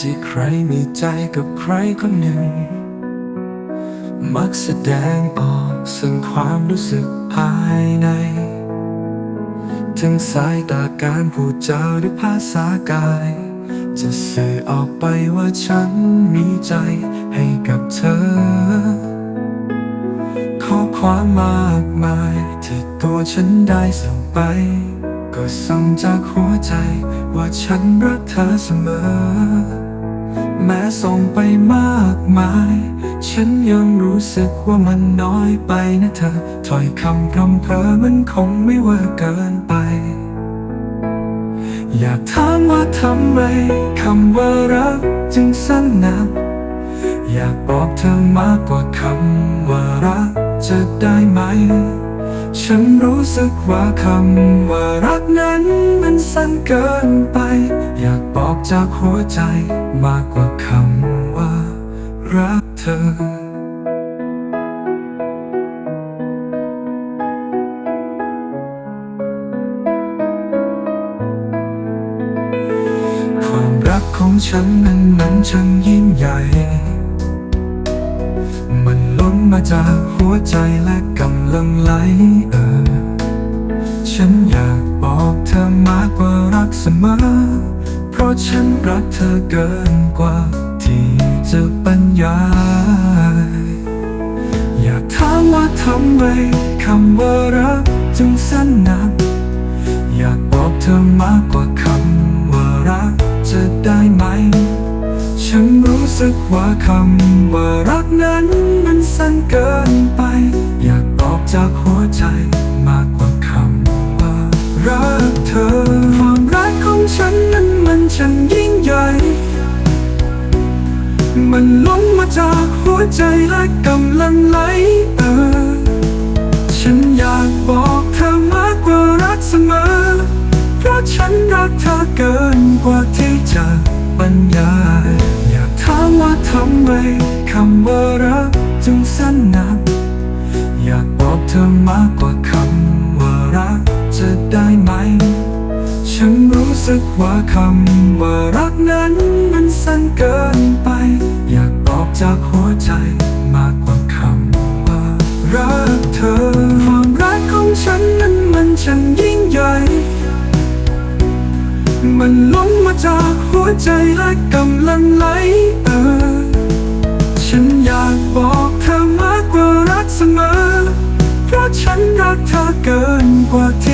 ที่ใครมีใจกับใครคนหนึ่ง มักแสดงออกซึ่งความรู้สึกภายในถึงสายตาการพูดจาหรือภาษากาย จะสื่อออกไปว่าฉันมีใจให้กับเธอ ข้อความมากมายที่ตัวฉันได้ส่งไป ก็ส่งจากหัวใจว่าฉันรักเธอเสมอ แม้ส่งไปมากมาย ฉันยังรู้สึกว่ามันน้อยไปนะเธอถ้อยคำพรำเพอมันคงไม่เว่าเกินไป อยากถามว่าทำไมคำว่ารักจึงสั้นนักอยากบอกเธอมากกว่าคำว่ารักจะได้ไหม ฉันรู้สึกว่าคำว่ารักนั้นมันสั้นเกินไป อยากบอกจากหัวใจมากกว่าคำว่ารักเธอ ความรักของฉันนั้นมันช่างยิ่งใหญ่ มันล้นมาจากหัวใจและกำลังไหลเออ ฉันอยากบอกเธอมากกว่ารักเสมอ เพราะฉันรักเธอเกินกว่าที่จะบรรยาย อยากถามว่าทำไมคำว่ารักจึงสั้นนัก อยากบอกเธอมากกว่าคำ สึกว่าคำว่ารักนั้นมันสั้นเกินไป อยากบอกจากหัวใจมากกว่าคำว่ารักเธอ ความรักของฉันนั้นมันช่างยิ่งใหญ่ มันล้นมาจากหัวใจและกำลังไหลเออ ฉันอยากบอกเธอมากกว่ารักเสมอ เพราะฉันรักเธอเกินกว่าที่จะ ไมคำว่ารักจึงสั้นนัก อยากบอกเธอมากกว่าคำว่ารักจะได้ไหม ฉันรู้สึกว่าคำว่ารักนั้นมันสั้นเกินไป อยากบอกจากหัวใจมากกว่าคำว่ารักเธอ ความรักของฉันนั้นมันช่างยิ่งใหญ่มันล้นมาจากหัวใจและกำลังไหลเออ กกว่ารักเธอเกินกว่าที่